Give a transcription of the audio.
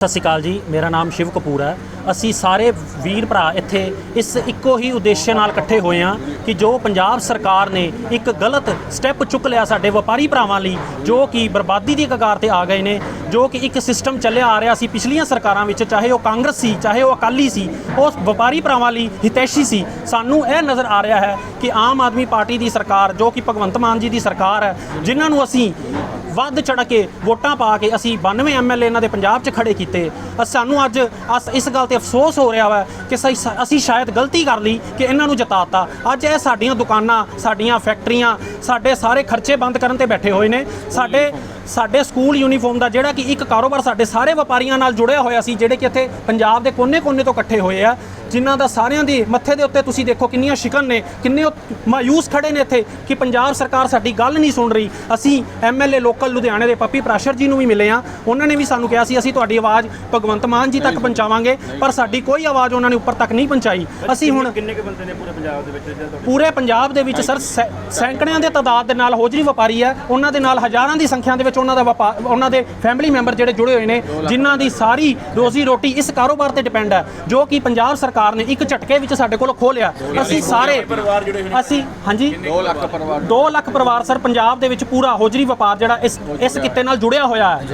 ਸਤਿ ਸ਼੍ਰੀ ਅਕਾਲ ਜੀ, ਮੇਰਾ ਨਾਮ ਸ਼ਿਵ ਕਪੂਰ ਹੈ। ਅਸੀਂ ਸਾਰੇ ਵੀਰ ਭਰਾ ਇੱਥੇ ਇਸ ਇੱਕੋ ਹੀ ਉਦੇਸ਼ ਨਾਲ ਇਕੱਠੇ ਹੋਏ ਹਾਂ ਕਿ ਜੋ ਪੰਜਾਬ ਸਰਕਾਰ ਨੇ ਇੱਕ ਗਲਤ ਸਟੈਪ ਚੁੱਕ ਲਿਆ ਸਾਡੇ ਵਪਾਰੀ ਭਰਾਵਾਂ ਲਈ, ਜੋ ਕਿ ਬਰਬਾਦੀ ਦੀ ਕਗਾਰ ਤੇ ਆ ਗਏ ਨੇ, ਜੋ ਕਿ ਇੱਕ ਸਿਸਟਮ ਚੱਲਿਆ ਆ ਰਿਹਾ ਸੀ ਪਿਛਲੀਆਂ ਸਰਕਾਰਾਂ ਵਿੱਚ, ਚਾਹੇ ਉਹ ਕਾਂਗਰਸ ਸੀ, ਚਾਹੇ ਉਹ ਅਕਾਲੀ ਸੀ, ਉਹ ਵਪਾਰੀ ਭਰਾਵਾਂ ਲਈ ਹਿਤੈਸ਼ੀ ਸੀ। ਸਾਨੂੰ ਇਹ ਨਜ਼ਰ ਆ ਰਿਹਾ ਹੈ ਕਿ ਆਮ ਆਦਮੀ ਪਾਰਟੀ ਦੀ ਸਰਕਾਰ, ਜੋ ਕਿ ਭਗਵੰਤ ਮਾਨ ਜੀ ਦੀ ਸਰਕਾਰ ਹੈ, ਜਿਨ੍ਹਾਂ ਨੂੰ ਅਸੀਂ ਵੱਧ ਚੜ ਕੇ ਵੋਟਾਂ ਪਾ ਕੇ ਅਸੀਂ 92 ਐਮਐਲਏ ਇਹਨਾਂ ਦੇ ਪੰਜਾਬ 'ਚ ਖੜੇ ਕੀਤੇ। ਅ, ਸਾਨੂੰ ਅੱਜ ਅਸ, ਇਸ ਗੱਲ ਤੇ ਅਫਸੋਸ ਹੋ ਰਿਹਾ ਵਾ ਕਿ ਸਹੀ- ਅਸੀਂ ਸ਼ਾਇਦ ਗਲਤੀ ਕਰ ਲਈ ਕਿ ਇਹਨਾਂ ਨੂੰ ਜਿਤਾਤਾ। ਅੱਜ ਇਹ ਸਾਡੀਆਂ ਦੁਕਾਨਾਂ, ਸਾਡੀਆਂ ਫੈਕਟਰੀਆਂ, ਸਾਡੇ ਸਾਰੇ ਖਰਚੇ ਬੰਦ ਕਰਨ ਤੇ ਬੈਠੇ ਹੋਏ ਨੇ। ਸਾਡੇ ਸਾਡੇ ਸਕੂਲ ਯੂਨੀਫਾਰਮ ਦਾ ਜਿਹੜਾ ਕਿ ਇੱਕ ਕਾਰੋਬਾਰ ਸਾਡੇ ਸਾਰੇ ਵਪਾਰੀਆਂ ਨਾਲ ਜੁੜਿਆ ਹੋਇਆ ਸੀ, ਜਿਹੜੇ ਕਿ ਇੱਥੇ ਪੰਜਾਬ ਦੇ ਕੋਨੇ-ਕੋਨੇ ਤੋਂ ਇਕੱਠੇ ਹੋਏ ਆ, ਜਿਨ੍ਹਾਂ ਦਾ ਸਾਰਿਆਂ ਦੀ ਮੱਥੇ ਦੇ ਉੱਤੇ ਤੁਸੀਂ ਦੇਖੋ ਕਿੰਨੀਆਂ ਸ਼ਿਕਨ ਨੇ, ਕਿੰਨੇ ਉਹ ਮਾਯੂਸ ਖੜੇ ਨੇ ਇੱਥੇ ਕਿ ਪੰਜਾਬ ਸਰਕਾਰ ਸਾਡੀ ਗੱਲ ਨਹੀਂ ਸੁਣ ਰਹੀ। ਅਸੀਂ ਐਮਐਲਏ ਲੋਕਲ ਲੁਧਿਆਣੇ ਦੇ ਪੱਪੀ ਪ੍ਰਾਸ਼ਰ ਜੀ ਨੂੰ ਵੀ ਮਿਲੇ ਆ, ਉਹਨਾਂ ਨੇ ਵੀ ਸਾਨੂੰ ਕਿਹਾ ਸੀ, ਅਸੀਂ ਤੁਹਾਡੀ ਆਵਾਜ਼ ਭਗਵੰਤ ਮਾਨ ਜੀ ਤੱਕ ਪਹੁੰਚਾਵਾਂਗੇ, ਪਰ ਸਾਡੀ ਕੋਈ ਆਵਾਜ਼ ਉਹਨਾਂ ਨੇ ਉੱਪਰ ਤੱਕ ਨਹੀਂ ਪਹੁੰਚਾਈ। ਅਸੀਂ ਹੁਣ ਕਿੰਨੇ ਕੁ ਬੰਦੇ ਨੇ ਪੂਰੇ ਪੰਜਾਬ ਦੇ ਵਿੱਚ ਪੂਰੇ ਪੰਜਾਬ ਦੇ ਵਿੱਚ ਸਰ ਸੈਂਕੜਿਆਂ ਦੇ ਤਾਦਾਦ ਦੇ ਨਾਲ, ਹੋਜਰੀ ਵਪਾਰੀ ਹੈ, ਉਹਨਾਂ ਦੇ ਨਾਲ ਹਜ਼ਾਰਾਂ ਦੀ ਸੰਖਿਆ ਦੇ ਵਿੱਚ ਉਹਨਾਂ ਦਾ ਵਪਾਰ ਉਹਨਾਂ ਦੇ ਫੈਮਿਲੀ ਮੈਂਬਰ ਜਿਹੜੇ ਜੁੜੇ ਹੋਏ ਨੇ ਜਿਨ੍ਹਾਂ ਦੀ ਸਾਰੀ ਰੋਜ਼ੀ ਰੋਟੀ ਇਸ ਕਾਰੋਬਾਰ ਤੇ ਡਿਪੈਂਡ ਹੈ ਜੋ ਕਿ ਪੰਜਾਬ ਸਰਕਾਰ ਨੇ ਇੱਕ ਝਟਕੇ ਵਿੱਚ ਸਾਡੇ ਕੋਲ ਖੋਹ ਲਿਆ। ਅਸੀਂ ਸਾਰੇ ਪਰਿਵਾਰ ਜੁੜੇ ਹੋਏ ਨੇ। ਅਸੀਂ ਹਾਂਜੀ? 2 ਲੱਖ ਪਰਿਵਾਰ? 2 ਲੱਖ ਪਰਿਵਾਰ ਸਰ ਪੰਜਾਬ ਦੇ ਵਿੱਚ ਪੂਰਾ ਹੋਜਰੀ ਵਪਾਰ ਜਿਹੜਾ ਇਸ ਇਸ ਕਿੱਤੇ ਨਾਲ ਜੁੜਿਆ ਹੋਇਆ ਹੈ।